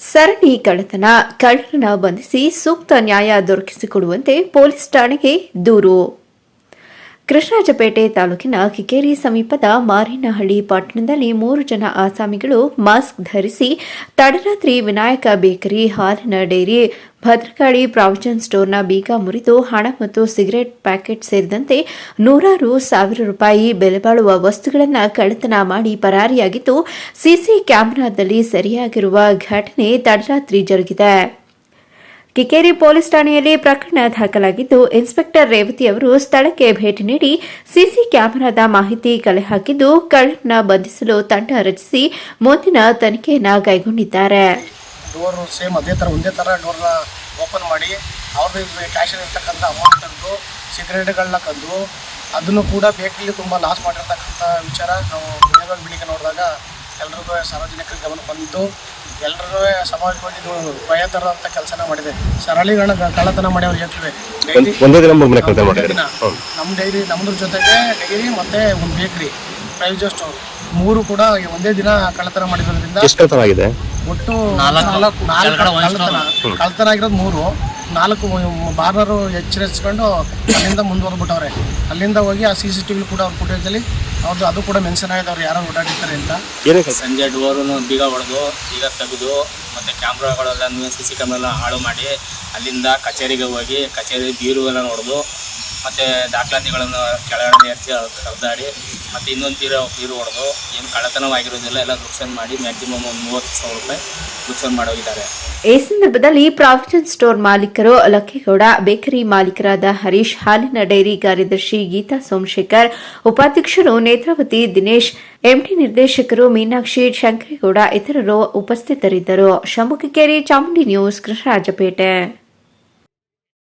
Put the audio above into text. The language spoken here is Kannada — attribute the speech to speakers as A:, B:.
A: ಸರಣಿ ಕಳ್ಳತನ, ಕಳ್ಳರನ್ನ ಬಂಧಿಸಿ ಸೂಕ್ತ ನ್ಯಾಯ ದೊರಕಿಸಿಕೊಡುವಂತೆ ಪೊಲೀಸ್ ಠಾಣೆಗೆ ದೂರು. ಕೃಷ್ಣರಾಜಪೇಟೆ ತಾಲೂಕಿನ ಕಿಕೇರಿ ಸಮೀಪದ ಮಾರಿನಹಳ್ಳಿ ಪಟ್ಟಣದಲ್ಲಿ ಮೂರು ಜನ ಆಸಾಮಿಗಳು ಮಾಸ್ಕ್ ಧರಿಸಿ ತಡರಾತ್ರಿ ವಿನಾಯಕ ಬೇಕರಿ, ಹಾಲಿನ ಡೈರಿ ಭದ್ರಕಾಳಿ ಪ್ರಾವಿಷನ್ ಸ್ಟೋರ್ನ ಬೀಗ ಮುರಿದು ಹಣ ಮತ್ತು ಸಿಗರೆಟ್ ಪ್ಯಾಕೆಟ್ ಸೇರಿದಂತೆ ನೂರಾರು ಸಾವಿರ ರೂಪಾಯಿ ಬೆಲೆ ಬಾಳುವ ವಸ್ತುಗಳನ್ನು ಕಳ್ಳತನ ಮಾಡಿ ಪರಾರಿಯಾಗಿದ್ದು, ಸಿಸಿ ಕ್ಯಾಮೆರಾದಲ್ಲಿ ಸರಿಯಾಗಿರುವ ಘಟನೆ ತಡರಾತ್ರಿ ಜರುಗಿದೆ. ಕಿಕೇರಿ ಪೊಲೀಸ್ ಠಾಣೆಯಲ್ಲಿ ಪ್ರಕರಣ ದಾಖಲಾಗಿದ್ದು, ಇನ್ಸ್ಪೆಕ್ಟರ್ ರೇವತಿ ಅವರು ಸ್ಥಳಕ್ಕೆ ಭೇಟಿ ನೀಡಿ ಸಿಸಿ ಕ್ಯಾಮೆರಾದ ಮಾಹಿತಿ ಕಲೆ ಹಾಕಿದ್ದು ಕಳ್ಳರನ್ನ ಬಂಧಿಸಲು ತಂಡ ರಚಿಸಿ, ಮುಂದಿನ ತನಿಖೆಯನ್ನು ಕೈಗೊಂಡಿದ್ದಾರೆ.
B: ಡೋರು ಸೇಮ್ ಅದೇ ಥರ ಒಂದೇ ಥರ ಡೋರ್ನ ಓಪನ್ ಮಾಡಿ ಅವ್ರದ್ದು ಕ್ಯಾಶಲ್ಲಿ ಇರ್ತಕ್ಕಂಥ ಅಮೌಂಟ್ ತಂದು ಸಿಗರೇಟ್ಗಳನ್ನ ತಂದು ಅದನ್ನು ಕೂಡ ಬೇಕಲ್ಲಿ ತುಂಬ ಲಾಸ್ ಮಾಡಿರ್ತಕ್ಕಂಥ ವಿಚಾರ ನಾವು ಬೆಳಗ್ಗೆ ಬೆಳಿಗ್ಗೆ ನೋಡಿದಾಗ ಎಲ್ರಿಗೂ ಸಾರ್ವಜನಿಕರ ಗಮನ ಬಂದಿದ್ದು ಎಲ್ಲರೂ ಸಮಾಜವಾಗಿ ಭಯ ತರದಂಥ ಕೆಲಸನ ಮಾಡಿದೆ. ಸರಳಿಗಳನ್ನ ಕಳ್ಳತನ ಮಾಡಿ ಅವ್ರು ನಮ್ಮ ಡೈರಿ ನಮ್ಮದ್ರ ಜೊತೆಗೆ ಡೈರಿ ಮತ್ತೆ ಒಂದು ಬೇಕ್ರಿ ಪ್ರೈವೇಟ್ ಸ್ಟೋರ್ ಮೂರು ಕೂಡ ಒಂದೇ ದಿನ ಕಳ್ಳತನ ಮಾಡಿರೋದ್ರಿಂದ
C: ಎಷ್ಟು ಆಗಿದೆ?
B: ಒಟ್ಟು ನಾಲ್ಕು. ನಾಲ್ಕು ಕಳ್ತನ ಕಳ್ತನ ಆಗಿರೋದು ಮೂರು. ನಾಲ್ಕು ಬಾರ್ನರು ಎಚ್ಚರಿಸ್ಕೊಂಡು ಅಲ್ಲಿಂದ ಮುಂದುವರೆದ್ಬಿಟ್ಟವ್ರೆ. ಅಲ್ಲಿಂದ ಹೋಗಿ ಆ ಸಿ ಸಿ ಟಿ ವಿ ಕೂಡ ಅವ್ರ ಫುಟೇಜಲ್ಲಿ ಅವ್ರದ್ದು ಅದು ಕೂಡ ಮೆನ್ಷನ್ ಆಗಿದೆ ಅವ್ರು ಯಾರು ಓಡಾಡಿರ್ತಾರೆ ಅಂತ.
D: ಸಂಜೆ ಡೋರನ್ನು ಬೀಗ ಹೊಡೆದು ಬೀಗ ತೆಗೆದು ಮತ್ತು ಕ್ಯಾಮ್ರಾಗಳೆಲ್ಲ ಸಿ ಸಿ ಕ್ಯಾಮ್ರೆಲ್ಲ ಹಾಳು ಮಾಡಿ ಅಲ್ಲಿಂದ ಕಚೇರಿಗೆ ಹೋಗಿ ಕಚೇರಿ ಬೀರುಗಳನ್ನ ನೋಡಿದು ಮತ್ತು ದಾಖಲಾತಿಗಳನ್ನು ಕೆಳಗಡೆ ಎತ್ತಿ ಹರಿದಾಡಿ ಮತ್ತೆ ಇನ್ನೊಂದು ತೀರ ತೀರು ಹೊಡೆದು, ಏನು ಕಳ್ಳತನವಾಗಿರೋದಿಲ್ಲ ಎಲ್ಲ ನುಕ್ಸಾನ್ ಮಾಡಿ ಮ್ಯಾಕ್ಸಿಮಮ್ ಒಂದು ಮೂವತ್ತು ಸಾವಿರ ರೂಪಾಯಿ ನುಕ್ಸಾನ್ ಮಾಡೋಗಿದ್ದಾರೆ.
A: ಈ ಸಂದರ್ಭದಲ್ಲಿ ಪ್ರಾವಿಷನ್ ಸ್ಟೋರ್ ಮಾಲೀಕರು ಲಕ್ಕೇಗೌಡ, ಬೇಕರಿ ಮಾಲೀಕರಾದ ಹರೀಶ್, ಹಾಲಿನ ಡೈರಿ ಕಾರ್ಯದರ್ಶಿ ಗೀತಾ ಸೋಮಶೇಖರ್, ಉಪಾಧ್ಯಕ್ಷರು ನೇತ್ರಾವತಿ ದಿನೇಶ್, ಎಂಟಿ ನಿರ್ದೇಶಕರು ಮೀನಾಕ್ಷಿ ಶಂಕರೇಗೌಡ, ಇತರರು ಉಪಸ್ಥಿತರಿದ್ದರು. ಶಂಭುಕಿಕೇರಿ ಚಾಮುಂಡಿ ನ್ಯೂಸ್ ಕೃಷ್ಣರಾಜಪೇಟೆ.